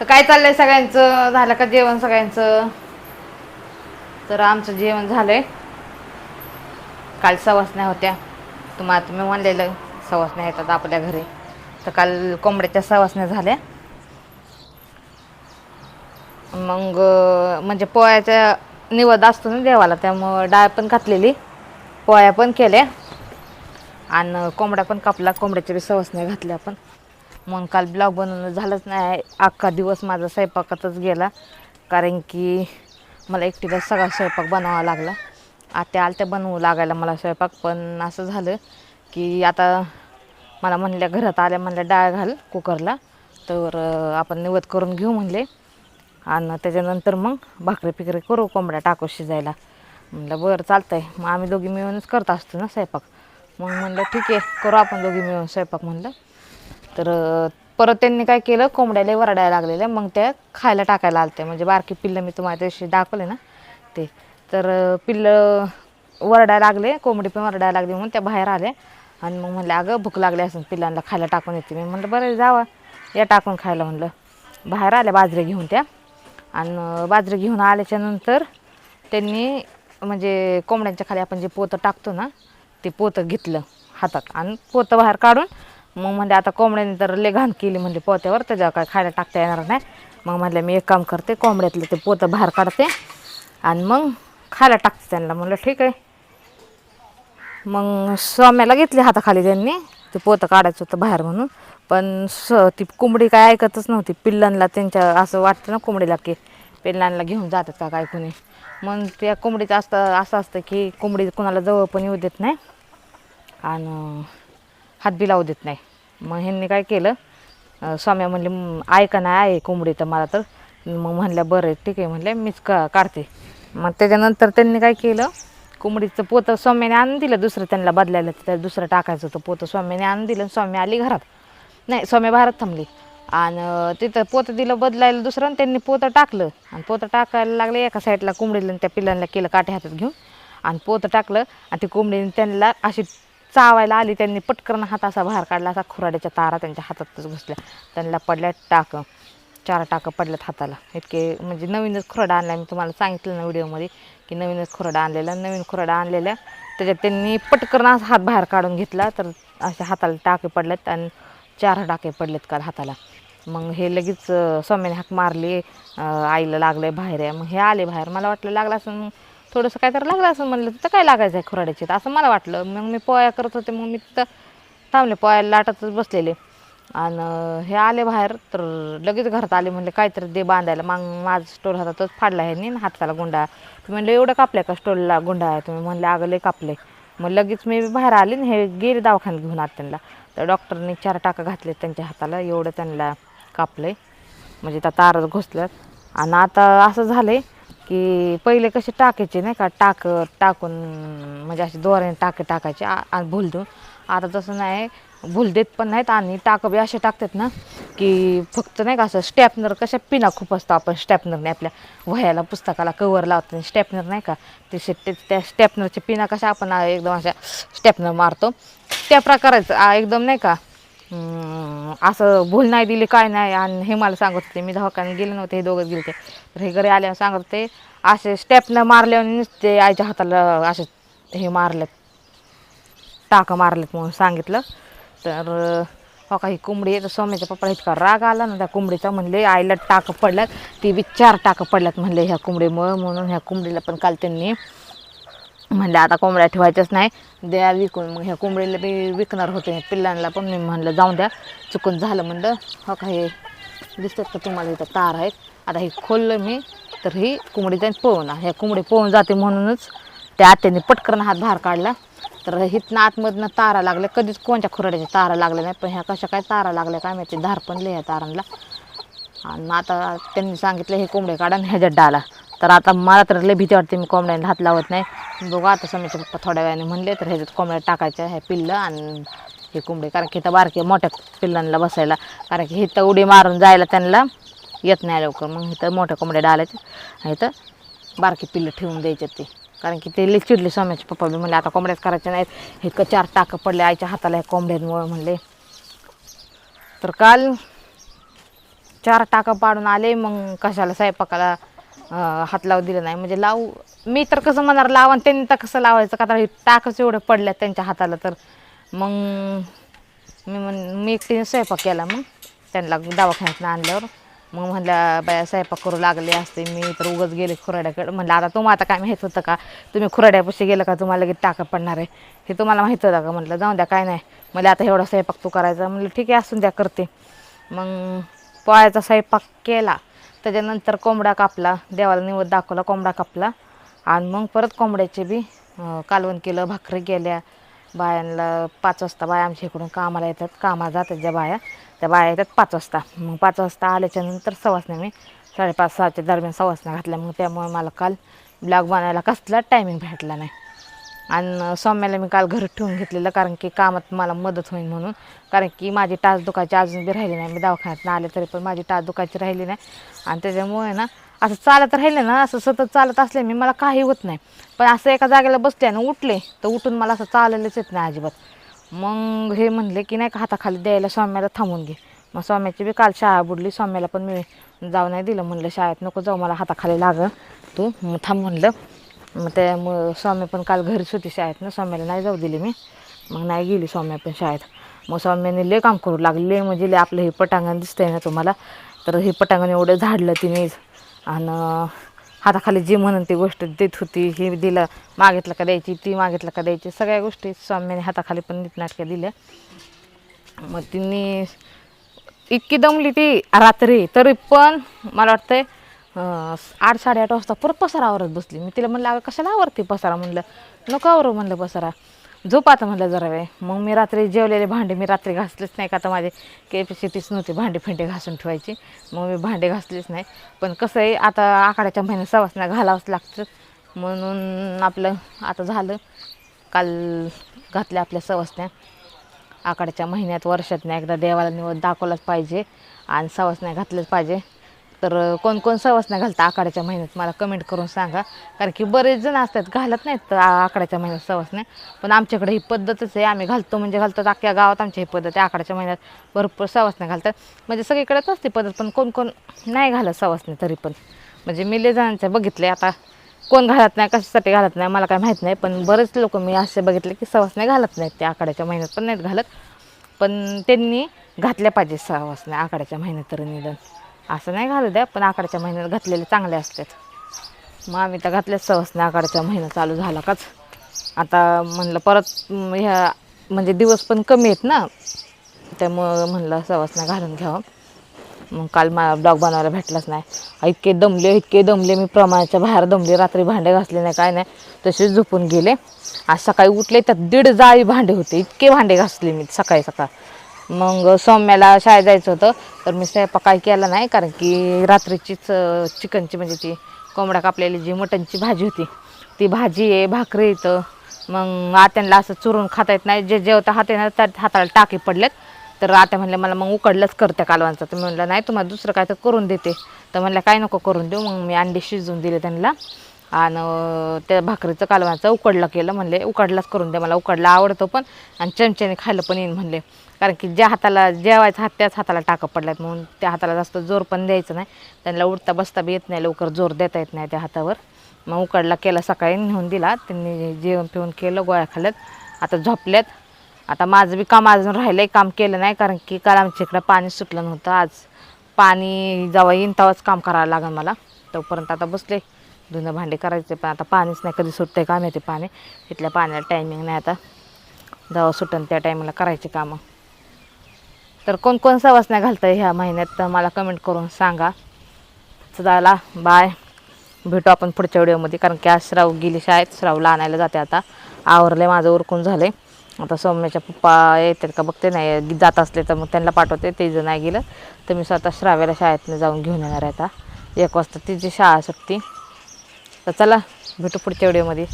तर काय चाललंय सगळ्यांचं? झालं का जेवण सगळ्यांचं? तर आमचं जेवण झालंय. काल सवासण्या होत्या. तुम्हाला तुम्ही म्हणलेलं सवासण्या येतात आपल्या घरी. तर काल कोंबड्याच्या सवासण्या झाल्या. मग म्हणजे पोळ्याच्या निवद असतो ना देवाला त्यामुळं डाळ पण घातलेली. पोळ्या पण केल्या. आणि कोंबड्या पण कापला. कोंबड्याच्या बी सवासण्या घातल्या पण मग काल ब्लॉग बनवणं झालंच नाही. अख्खा दिवस माझा स्वयंपाकातच गेला. कारण की मला एकटीला सगळा स्वयंपाक बनवावा लागला. आत्या आलत्या बनवू लागायला मला स्वयंपाक. पण असं झालं की आता मला म्हणल्या घरात आल्या म्हणल्या डाळ घाल कुकरला. तर आपण निवद करून घेऊ म्हणले. आणि त्याच्यानंतर मग भाकरी पिकरी करू कोंबड्या टाकू शिजायला. म्हणलं बरं चालतं आहे मग आम्ही दोघी मिळूनच करत असतो ना स्वयंपाक. मग म्हणलं ठीक आहे करू आपण दोघी मिळून स्वयंपाक म्हणलं. तर परत त्यांनी काय केलं? कोंबड्याला वरडायला लागलेल्या. मग त्या खायला टाकायला आलते म्हणजे बारकी पिल्लं मी तुम्हाला त्याशी दाखवले ना ते. तर पिल्लं वरडायला लागले. कोंबडी पण वरडायला लागली म्हणून त्या बाहेर आल्या. आणि मग म्हणलं अगं भूक लागली असून पिल्लांना खायला टाकून येते मी. म्हणलं बरं जावा. या टाकून खायला. म्हणलं. बाहेर आल्या बाजरे घेऊन त्या. आणि बाजरी घेऊन आल्याच्यानंतर त्यांनी म्हणजे कोंबड्यांच्या खाली आपण जे पोतं टाकतो ना ते पोतं घेतलं हातात. आणि पोतं बाहेर काढून मग म्हणले आता कोंबड्याने तर लय घाण केली म्हणले पोत्यावर त्याच्यावर काय खायला टाकता येणार नाही. मग म्हटलं मी एक काम करते कोंबड्यातलं ते पोतं बाहेर काढते आणि मग खायला टाकते त्यांना. म्हणलं ठीक आहे. मग स्वाम्याला घेतली हाताखाली त्यांनी ते पोतं काढायचं होतं बाहेर म्हणून. पण स ती कोंबडी काय ऐकतच नव्हती. पिल्लांना त्यांच्या असं वाटतं ना कोंबडीला की पिल्लांना घेऊन जातात का काय कुणी. मग त्या कोंबडीचं असतं असं असतं की कोंबडी कोणाला जवळ पण येऊ देत नाही. आणि हात बी लावू देत नाही. मग ह्यांनी काय केलं? स्वाम्या म्हणले ऐका नाही आहे कोंबडी तर मला तर मग म्हणल्या बरं ठीक आहे म्हणल्या मीच का काढते. मग त्याच्यानंतर त्यांनी काय केलं? कोंबडीचं पोतं स्वाम्याने आणून दिलं दुसरं त्यांना बदलायला त्या दुसरं टाकायचं होतं पोतं स्वाम्याने आणून दिलं आणि स्वामी आली घरात. नाही स्वामी भारत थांबली. आणि तिथं पोतं दिलं बदलायला दुसरं आणि त्यांनी पोतं टाकलं. आणि पोतं टाकायला लागले एका साईडला कोंबडीला आणि त्या पिल्लांना केलं काटे हातात घेऊन. आणि पोतं टाकलं आणि ती कोंबडीने त्यांना अशी चावायला आली त्यांनी पटकन हात असा बाहेर काढला असा खुराड्याच्या तारा त्यांच्या हातातच घुसल्या. त्यांना पडल्या टाक चार टाकं पडल्यात हाताला. इतके म्हणजे नवीनच खुराडा आणला मी तुम्हाला सांगितलं ना व्हिडिओमध्ये की नवीनच खुराडा आणलेला नवीन खुराडा आणलेला त्याच्यात त्यांनी पटकन असा हात बाहेर काढून घेतला तर अशा हाताला टाके पडल्यात आणि चार टाके पडलेत काल हाताला. मग हे लगेच सौम्याने हाक मारले आईला लागले बाहेर. आहे मग हे आले बाहेर. मला वाटलं लागलं असं थोडंसं काय तर लागलं असं म्हणलं तिथं काय लागायचं आहे खुराड्याचे? असं मला वाटलं. मग मी पोया करत होते मग मी तिथं थांबले पोया लाटातच बसलेले. आणि हे आले बाहेर तर लगेच घरात आले म्हणले काहीतरी दे बांधायला. मग माझा स्टोल हातातच फाडला आहे नी हाताला गुंडा. तुम्ही म्हणलं एवढं कापलं का स्टोलला गुंडा? आहे तुम्ही म्हणले अगं लय कापले मग लगेच मी बाहेर आले ना हे गेले दवाखान्यात घेऊन आत त्यांना तर डॉक्टरने चार टाका घातले त्यांच्या हाताला एवढं त्यांना कापलंय. म्हणजे त्या तारच घुसल्यात. आणि आता असं झालं आहे की पहिले कसे टाकायचे नाही का टाक टाकून म्हणजे असे दोऱ्याने टाके टाकायचे. आ- आणि भूल देऊन आता तसं नाही भूल देत पण नाहीत आणि टाक बी असे टाकतात ना की फक्त नाही का असं स्टॅपनर कशा पिना खूप असतो आपण स्टॅपनरने आपल्या वह्याला पुस्तकाला कवर लावतो स्टॅपनर नाही का ते ते- त्या स्टॅपनरच्या पिना कशा आपण एकदम अशा स्टॅपनर मारतो. त्या प्रकाराचं एकदम नाही का असं भूल नाही दिली काय नाही आणि हे मला सांगत होते मी दवाखान्यात गेले नव्हते हे दोघंच गेले तर हे घरी आल्यावर सांगत होते असे स्टेपनं मारल्यावर नुसते आईच्या हाताला असे हे मारलेत टाकं मारलेत म्हणून सांगितलं. तर हो काही कोंबडी आहे तर सोम्याच्या पप्पाला इतका राग आला ना त्या कोंबडीचा म्हणले आईला टाकं पडल्यात ती बी चार टाकं पडल्यात म्हणले ह्या कोंबडीमुळं म्हणून ह्या कोंबडीला पण काल त्यांनी म्हणलं आता कोंबड्या ठेवायच्याच नाही द्या विकून. मग ह्या कोंबडीला बी विकणार होते पिल्लांना पण. मी म्हणलं जाऊन द्या. चुकून झालं म्हणलं हो का हे दिसतात का तुम्हाला इथं तार आहेत? आता हे खोललं मी तर ही कोंबडी जाईन पोहून ह्या कोंबडी पोहून जाते म्हणूनच त्या आत्याने पटकन हात बाहेर काढला. तर हिथनं आतमधनं तारा लागल्या. कधीच कोणत्या खुराड्याच्या तारा लागल्या नाही पण ह्या कशा काय तारा लागल्या काय माहिती. धार पण लिहा तारांना. आणि मग आता त्यांनी सांगितलं हे कोंबडे काढा आणि ह्याच्यात डाला. तर आता मला तर लय भीती वाटते मी कोंबड्यांना हात लावत नाही. बघू आता समोरचे पप्पा थोड्या वेळाने म्हणले तर ह्याच्यात कोंबड्या टाकायच्या हे पिल्लं आणि हे कोंबडे. कारण की इथं बारके मोठ्या पिल्लांना बसायला. कारण की इथं उडी मारून जायला त्यांना येत नाही लवकर. मग इथं मोठ्या कोंबड्या डालायचे आणि इथं बारकी पिल्लं ठेवून द्यायचे ते. कारण की ते लई चिडले स्वामीचे पप्पा बी. म्हणले आता कोंबड्याच करायचे नाहीत. इतकं चार टाकं पडले आईच्या हाताला ह्या कोंबड्यांमुळे. म्हणले. तर काल चार टाकं पाडून आले. मग कशाला स्वयंपाकाला हात लावू दिलं नाही. म्हणजे लावू मी तर कसं म्हणणार लावा आणि त्यांनी तर कसं लावायचं? का तर हे टाकच एवढं पडल्यात त्यांच्या हाताला तर. मग मी म्हण मी एकटीने स्वयंपाक केला मग. त्यांना दवाखान्यातनं आणल्यावर. मग म्हणल्या बाया स्वयंपाक करू लागले असते मी तर उगच गेले खुराड्याकडे. म्हणलं आता तुम्हाला आता काय माहीत होतं का? तुम्ही खुराड्यापाशी गेलं का? तुम्हाला लगेच टाका पडणार आहे. हे तुम्हाला माहीत होतं का? म्हटलं जाऊन द्या काय नाही. मला आता एवढा स्वयंपाक तू करायचा. म्हटलं ठीक आहे असून द्या करते. मग पोळ्याचा स्वयंपाक केला. त्याच्यानंतर कोंबडा कापला. देवाला निवड दाखवला कोंबडा कापला. आणि मग परत कोंबड्याचे बी कालवण केलं भाकरी केल्या. बायांना पाच वाजता बाया आमच्या इकडून कामाला येतात. कामाला जातात ज्या बाया. त्या बाया येतात पाच वाजता. मग पाच वाजता आल्याच्यानंतर मी साडेपाच सहाच्या दरम्यान सवासना घातल्या. मग त्यामुळे मला काल ब्लॉग बनायला कसला टायमिंग भेटला नाही. आणि सौम्याला मी काल घरी ठेवून घेतलेलं कारण की कामात मला मदत होईल म्हणून. कारण की माझी टाच दुखायची अजून बी राहिली नाही. मी दवाखान्यात आले तरी पण माझी टाच दुखायची राहिली नाही. आणि त्याच्यामुळे ना असं चालत राहिलं ना असं सतत चालत असले मी मला काही होत नाही. पण असं एका जागेला बसले आणि उठले तर उठून मला असं चाललेलंच येत नाही अजिबात. मग हे म्हणले की नाही का हाताखाली द्यायला स्वाम्याला थांबून घे. मग स्वाम्याची बी काल शाळा बुडली स्वाम्याला पण मी जाऊ नाही दिलं म्हणलं शाळेत नको जाऊ मला हाताखाली लागं. तू थांब म्हणलं. मग त्यामुळं स्वाम्या पण काल घरीच होती शाळेत ना स्वाम्याला नाही जाऊ दिली मी. मग नाही गेली स्वाम्या पण शाळेत. मग स्वाम्याने लय काम करू लागले म्हणजे लय आपलं हे पटांगण दिसतंय ना तुम्हाला. तर हे पटांगण एवढं झाडलं तिनेच आणि हाताखाली जी म्हणून ती गोष्ट देत होती हे दिलं मागितलं का द्यायची ती मागितलं का द्यायची सगळ्या गोष्टी स्वाम्याने हाताखाली पण नीटनाटक्या दिल्या. मग तिने इतकी दमली ती रात्री. तरी पण मला वाटतंय आठ साडेआठ वाजता परत पसारा आवरत बसली. मी तिला म्हणलं अगं कशाला आवरते पसारा? म्हणलं नको आवरू म्हणलं पसारा. झोप आता म्हणलं जरा वेळ. मग मी रात्री जेवलेले भांडे मी रात्री घासलेच नाही का आता माझे कॅपॅसिटीच नव्हती भांडे फिंडे घासून ठेवायची. मग मी भांडे घासलेच नाही. पण कसं आहे आता आखाड्याच्या महिन्यात सवासना घालावंच लागतं. म्हणून आपलं आता झालं. काल घातल्या आपल्या सवासण्या. आखाड्याच्या महिन्यात वर्षातनं एकदा देवाला निवड दाखवलाच पाहिजे. आणि सवासण्या घातल्याच पाहिजे. तर कोण कोण सवासण्या घालतं आखाड्याच्या महिन्यात? मला कमेंट करून सांगा. कारण की बरेच जण असतात घालत नाहीत तर आकड्याच्या महिन्यात सवासण्या. पण आमच्याकडे ही पद्धतच आहे. आम्ही घालतो म्हणजे घालतो अख्ख्या गावात आमची ही पद्धत आहे. आकड्याच्या महिन्यात भरपूर सवासण्या घालतात. म्हणजे सगळीकडेच असते पद्धत पण कोण कोण नाही घालत सवासण्या तरी पण. म्हणजे मी लय बघितले. आता कोण घालत नाही कशासाठी घालत नाही मला काय माहीत नाही. पण बरेच लोक मी असे बघितले की सवासण्या घालत नाहीत. ते आखाड्याच्या महिन्यात पण नाहीत घालत. पण त्यांनी घातल्या पाहिजे सवासण्या आकड्याच्या महिन्यात तरी निदान. असं नाही घालू द्या पण आखाड्याच्या महिन्यात घातलेले चांगले असतात. मग आम्ही तर घातल्याच सवासण्या आकडच्या महिना चालू झाला काच. आता म्हणलं परत ह्या म्हणजे दिवस पण कमी आहेत ना त्यामुळं म्हणलं सवासना घालून घ्यावं. मग काल मला ब्लॉग बनवायला भेटलाच नाही. इतके दमले इतके दमले मी प्रमाणाच्या बाहेर दमले रात्री भांडे घासले नाही काय नाही तसेच झोपून गेले. आज सकाळी उठले त्यात दीड जाळी भांडे होते इतके भांडे घासले मी सकाळी सकाळ. मग सौम्याला शाळेत जायचं होतं. तर मी स्वयंपाक काही केला नाही कारण की रात्रीचीच चिकनची म्हणजे ती कोंबडा कापलेली जी मटनची भाजी होती ती भाजी आहे भाकरी येतं मग आत्यांना असं चुरून खाता येत नाही. जे जेवता हाते ना त्या हाताला टाके पडलेत. तर आता म्हणलं मला मग उकडलंच करते कालवांचं. तर मी म्हणलं नाही तुम्हाला दुसरं काय तर करून देते. तर म्हणलं काय नको करून देऊ. मग मी अंडे शिजवून दिले त्यांना. आणि त्या भाकरीचं कालवाचं उकडलं केलं म्हणले उकडलाच करून दे मला उकडला आवडतो पण आणि चमच्याने खायला पण येईन म्हणले. कारण की ज्या हाताला जेवायचा हात त्याच हाताला टाकं पडल्यात म्हणून त्या हाताला जास्त जोर पण द्यायचं नाही. त्यांना उडता बसता बी येत नाही लवकर जोर देता येत नाही त्या हातावर. मग उकडला केला सकाळी नेऊन दिला. त्यांनी जेवण पिऊन केलं गोळ्या खाल्ल्यात. आता झोपल्यात. आता माझं बी काम अजून राहिलं काम केलं नाही. कारण की काल आमच्या इकडं पाणी सुटलं नव्हतं. आज पाणी जेव्हा येईन तेव्हाच काम करायला लागेल मला. तोपर्यंत आता बसले. धुणं भांडे करायचे पण आता पाणीच नाही कधी सुटते काम येते पाणी. इथल्या पाण्याला टायमिंग नाही आता. जेव्हा सुटन त्या टायमिंगला करायची कामं. तर कोण कोण सवासण्या घालतं ह्या महिन्यात तर मला कमेंट करून सांगा. चला बाय भेटू आपण पुढच्या व्हिडिओमध्ये कारण की आज श्राव गेली शाळेत श्रावला आणायला जाते आता. आवरले माझं उरकून झाले आता सौम्याच्या पप्पा येतात का बघते नाही जात असले तर मग त्यांना पाठवते ते जर नाही गेलं तर मी स्वतः श्राव्याला शाळेतनं जाऊन घेऊन येणार आहे आता. एक वाजता तिची शाळा सुटती. तर चला भेटू पुढच्या व्हिडिओमध्ये.